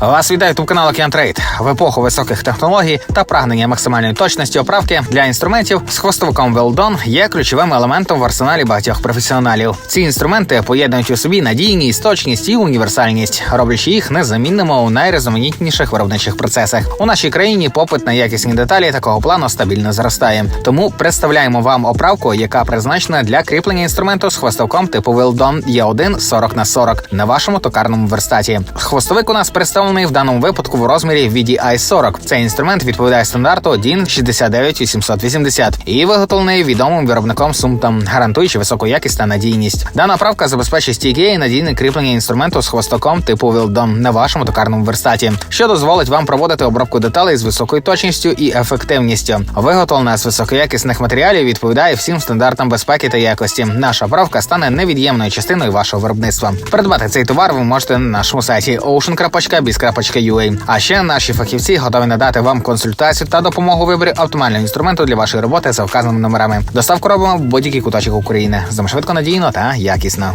Вас вітає тут канал Океантрейд. В епоху високих технологій та прагнення максимальної точності оправки для інструментів з хвостовиком Велдон є ключовим елементом в арсеналі багатьох професіоналів. Ці інструменти поєднують у собі надійність, точність і універсальність, роблячи їх незамінними у найрізноманітніших виробничих процесах. У нашій країні попит на якісні деталі такого плану стабільно зростає. Тому представляємо вам оправку, яка призначена для кріплення інструменту з хвостовком типу Велдон Є1 40 на 40 на вашому токарному верстаті. Хвостовик у нас представлений в даному випадку в розмірі VDI 40. Цей інструмент відповідає стандарту DIN 69880 і виготовлений відомим виробником Сумтом, гарантуючи високу якість та надійність. Дана правка забезпечить стійке і надійне кріплення інструменту з хвостоком типу Wildon на вашому токарному верстаті, що дозволить вам проводити обробку деталей з високою точністю і ефективністю. Виготовлена з високоякісних матеріалів відповідає всім стандартам безпеки та якості. Наша правка стане невід'ємною частиною вашого виробництва. Придбати цей товар ви можете на нашому сайті ocean.biz.ua. А ще наші фахівці готові надати вам консультацію та допомогу виборі оптимального інструменту для вашої роботи за вказаними номерами. Доставку робимо в будь-який куточок України. Швидко надійно та якісно.